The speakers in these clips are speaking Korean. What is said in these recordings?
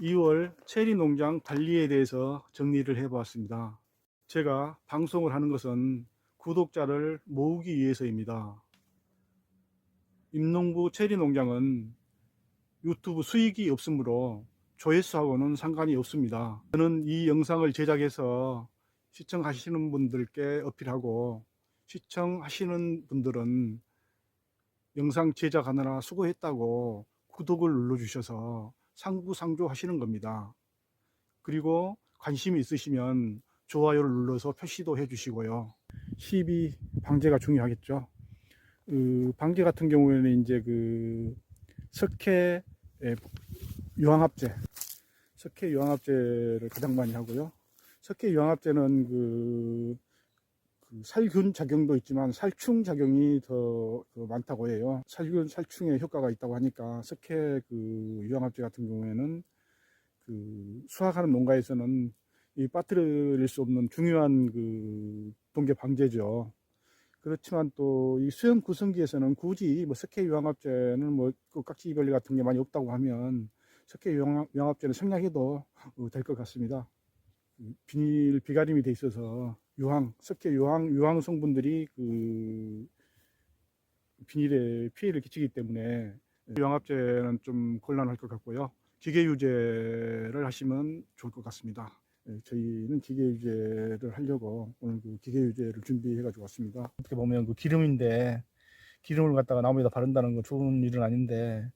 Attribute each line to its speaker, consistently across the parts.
Speaker 1: 2월 체리 농장 관리에 대해서 정리를 해보았습니다. 제가 방송을 하는 것은 구독자를 모으기 위해서입니다. 임농부 체리 농장은 유튜브 수익이 없으므로 조회수하고는 상관이 없습니다. 저는 이 영상을 제작해서 시청하시는 분들께 어필하고 시청하시는 분들은 영상 제작하느라 수고했다고 구독을 눌러주셔서 상부상조 하시는 겁니다. 그리고 관심이 있으시면 좋아요를 눌러서 표시도 해주시고요. 시비 방제가 중요하겠죠. 그 방제 같은 경우에는 이제 그 석회 예, 유황합제, 석회 유황합제를 가장 많이 하고요. 석회 유황합제는 그, 그 살균 작용도 있지만 살충 작용이 더 그 많다고 해요. 살균 살충에 효과가 있다고 하니까 석회 그 유황합제 같은 경우에는 그 수확하는 농가에서는 이 빠뜨릴 수 없는 중요한 그 동계 방제죠. 그렇지만 또 이 수영 구성기에서는 굳이 뭐 석회 유황합제는 뭐 그 깍지 걸리 같은 게 많이 없다고 하면 석회 유황, 유황합제는 생략해도 어, 될것 같습니다. 그 비닐 비가림이 돼 있어서 유황, 석회 유황, 유황 성분들이 그 비닐에 피해를 끼치기 때문에 유황합제는 좀 곤란할 것 같고요. 기계 유제를 하시면 좋을 것 같습니다. 예, 저희는 기계 유제를 하려고 오늘 그 기계 유제를 준비해 가지고 왔습니다. 어떻게 보면 그 기름인데 기름을 갖다가 나무에다 바른다는 건 좋은 일은 아닌데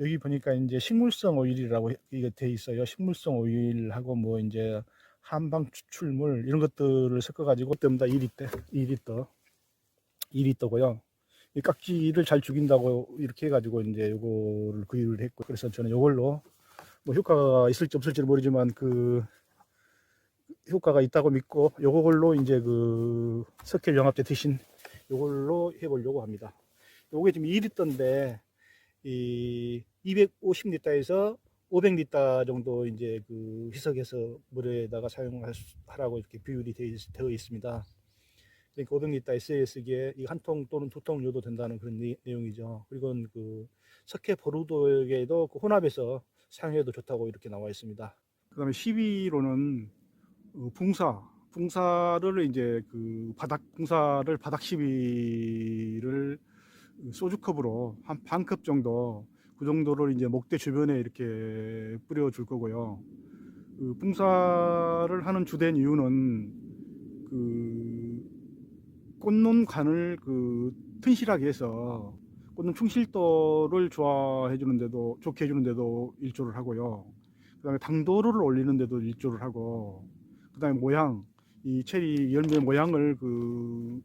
Speaker 1: 여기 보니까 이제 식물성 오일이라고 이게 돼 있어요. 식물성 오일하고 뭐 이제 한방 추출물 이런 것들을 섞어 가지고 때마다 2리터, 2리터, 2리터고요. 이 깍지를 잘 죽인다고 이렇게 해가지고 이제 요거를 구입을 했고 그래서 저는 요걸로 뭐 효과가 있을지 없을지는 모르지만 그 효과가 있다고 믿고 요걸로 이제 그 석회 영합제 대신 요걸로 해보려고 합니다. 요게 지금 2리터인데 이 250리터에서 500리터 정도 이제 그 희석해서 물에다가 사용하라고 이렇게 비율이 되어 있습니다. 그러니까 500리터 SAS기에 한통 또는 두통 넣어도 된다는 그런 내, 내용이죠. 그리고 그 석회 보루도에게도 그 혼합해서 사용해도 좋다고 이렇게 나와 있습니다. 그다음에 12로는 어, 붕사, 붕사를 이제 그 바닥 붕사를 바닥 시비를 소주컵으로 한 반 컵 정도 그 정도를 이제 목대 주변에 이렇게 뿌려줄 거고요. 그 붕사를 하는 주된 이유는 그 꽂는 간을 그 튼실하게 해서 꽂는 충실도를 좋아해 주는데도 좋게 해주는데도 일조를 하고요. 그다음에 당도를 올리는데도 일조를 하고 그다음에 모양 이 체리 열매 모양을 그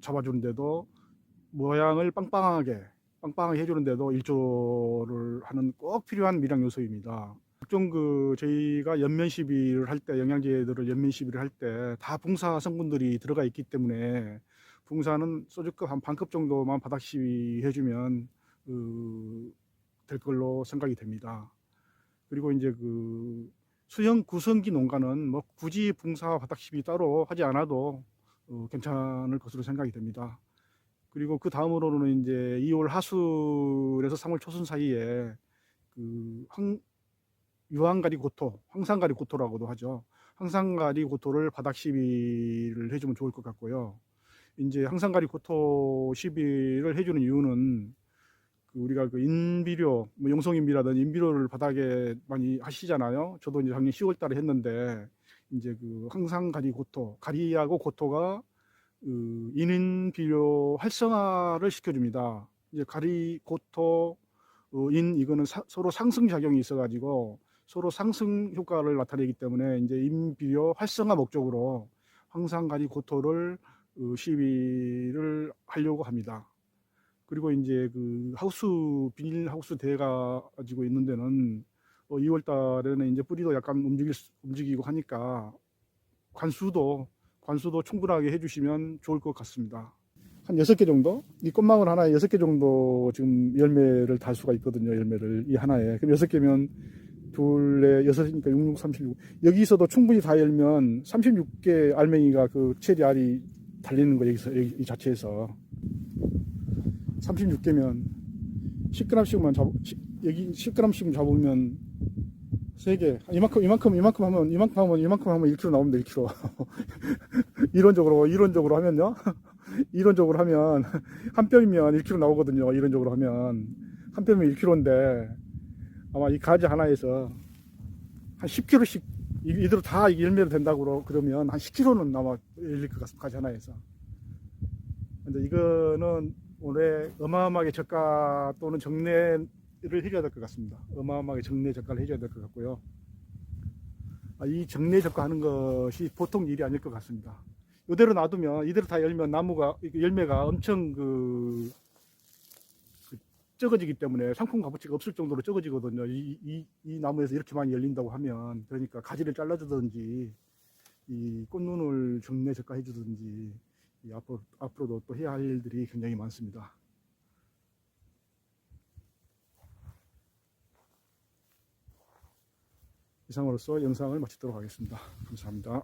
Speaker 1: 잡아주는데도 모양을 빵빵하게 빵빵하게 해주는데도 일조를 하는 꼭 필요한 미량 요소입니다. 각종 그 저희가 연면 시비를 할 때 영양제들을 연면 시비를 할 때 다 붕사 성분들이 들어가 있기 때문에 붕사는 소주컵 한 반컵 정도만 바닥 시비 해주면 그, 될 걸로 생각이 됩니다. 그리고 이제 그 수형 구성기 농가는 뭐 굳이 붕사 바닥 시비 따로 하지 않아도 어, 괜찮을 것으로 생각이 됩니다. 그리고 그 다음으로는 이제 2월 하순에서 3월 초순 사이에 그 황, 유황가리 고토, 황산가리 고토라고도 하죠. 황산가리 고토를 바닥 시비를 해주면 좋을 것 같고요. 이제 황산가리 고토 시비를 해주는 이유는 그 우리가 그 인비료, 뭐 용성인비라든 인비료를 바닥에 많이 하시잖아요. 저도 이제 작년 10월달에 했는데 이제 그 황산가리 고토, 가리하고 고토가 그 인인 비료 활성화를 시켜줍니다. 이제 가리 고토 어, 인 이거는 사- 서로 상승 작용이 있어가지고 서로 상승 효과를 나타내기 때문에 이제 인비료 활성화 목적으로 황산가리 고토를 어, 시비를 하려고 합니다. 그리고 이제 그 하우스 비닐 하우스 대가 가지고 있는 데는 어, 2월 달에는 이제 뿌리도 약간 움직일 수- 움직이고 하니까 관수도 관수도 충분하게 해주시면 좋을 것 같습니다. 한 여섯 개 정도? 이 꽃망울 하나에 여섯 개 정도 지금 열매를 달 수가 있거든요. 열매를 이 하나에. 그럼 여섯 개면 둘에 여섯이니까 66, 36. 여기서도 충분히 다 열면 36개 알맹이가 그 체리 알이 달리는 거 여기서 여기 이 자체에서 36개면 10g씩만 잡 여기 10g씩 잡으면 세 개. 이만큼, 이만큼, 이만큼 하면, 이만큼 하면, 이만큼 하면 1kg 나옵니다, 1kg. 이론적으로, 이론적으로 하면요. 이론적으로 하면, 한 뼘이면 1kg 나오거든요, 이론적으로 하면. 한 뼘이면 1kg인데, 아마 이 가지 하나에서 한 10kg씩, 이대로 다 열매로 된다고 그러- 그러면 한 10kg는 아마 열릴 것 같습니다, 가지 하나에서. 근데 이거는 올해 어마어마하게 저가 또는 정례를 해줘야 될 것 같습니다. 어마어마하게 정례 저가를 해줘야 될 것 같고요. 아, 이 정례 저가하는 것이 보통 일이 아닐 것 같습니다. 이대로 놔두면 이대로 다 열면 나무가 열매가 엄청 그, 그 적어지기 때문에 상품 값어치가 없을 정도로 적어지거든요. 이, 이, 이 나무에서 이렇게 많이 열린다고 하면 그러니까 가지를 잘라주든지 이 꽃눈을 정례 저가해 주든지 이 앞으로, 앞으로도 또 해야 할 일들이 굉장히 많습니다. 이상으로서 영상을 마치도록 하겠습니다. 감사합니다.